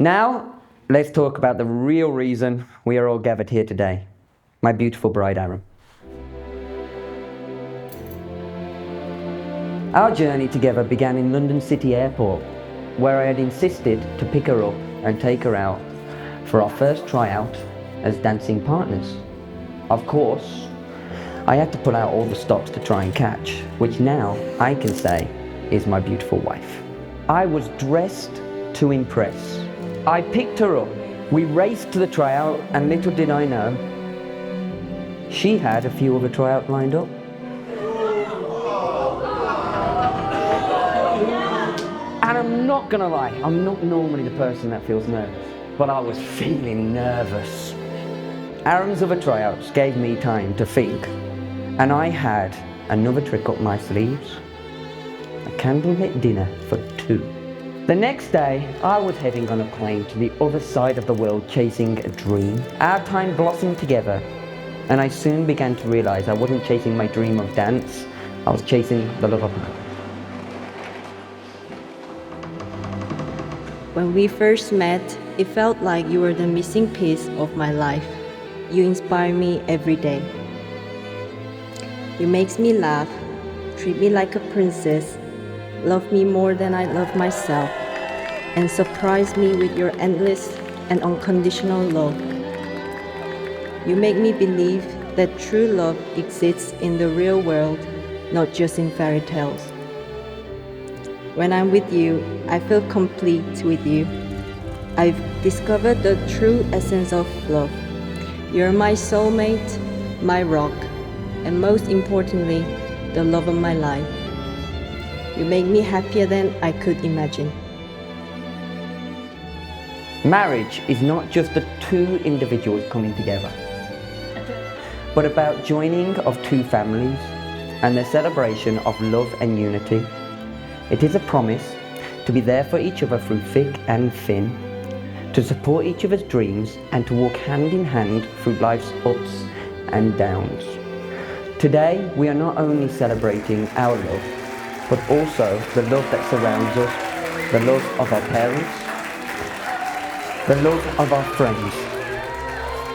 Now, let's talk about the real reason we are all gathered here today my beautiful bride, Aram. Our journey together began in London City Airport, where I had insisted to pick her up and take her out for our first tryout as dancing partners. Of course, I had to pull out all the stops to try and catch, which now I can say is my beautiful wife. I was dressed to impress. I picked her up. We raced to the tryout, and little did I know, she had a few other tryouts lined up. And I'm not gonna lie, I'm not normally the person that feels nervous, but I was feeling nervous. Aram's other tryouts gave me time to think, and I had another trick up my sleeves a candlelit dinner for two. The next day, I was heading on a plane to the other side of the world chasing a dream. Our time blossomed together, and I soon began to realize I wasn't chasing my dream of dance, I was chasing the love of my life. When we first met, it felt like you were the missing piece of my life. You inspire me every day. You makes me laugh, treat me like a princess, love me more than I love myself, and surprise me with your endless and unconditional love. You make me believe that true love exists in the real world, not just in fairy tales. When I'm with you, I feel complete with you. I've discovered the true essence of love. You're my soulmate, my rock, and most importantly, the love of my life. You make me happier than I could imagine. Marriage is not just the two individuals coming together, but about joining of two families and the celebration of love and unity. It is a promise to be there for each other through thick and thin, to support each other's dreams and to walk hand in hand through life's ups and downs. Today, we are not only celebrating our love, but also the love that surrounds us, the love of our parents, the love of our friends,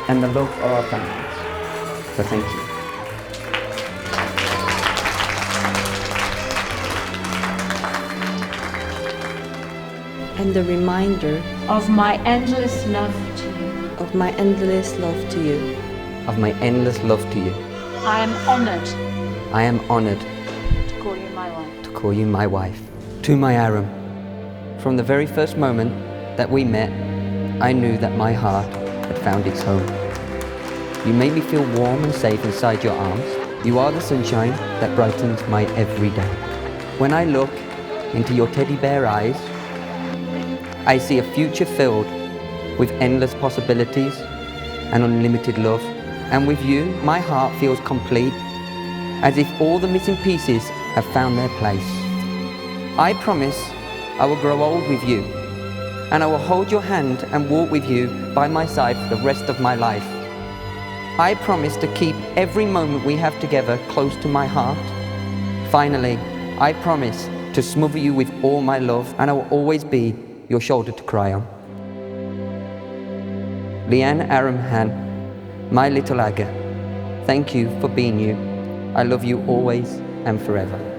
and the love of our families. So thank you. And the reminder of my endless love to you. of my endless love to you. Of my endless love to you. I am honored I am honored to call you my wife. to call you my wife. To my Aram, from the very first moment that we met, I knew that my heart had found its home. You made me feel warm and safe inside your arms. You are the sunshine that brightens my every day. When I look into your teddy bear eyes, I see a future filled with endless possibilities and unlimited love. And with you, my heart feels complete, as if all the missing pieces have found their place. I promise I will grow old with you, and I will hold your hand and walk with you by my side for the rest of my life. I promise to keep every moment we have together close to my heart. Finally, I promise to smother you with all my love, and I will always be your shoulder to cry on. Leanne Aramhan, my little Aga, thank you for being you. I love you always and forever.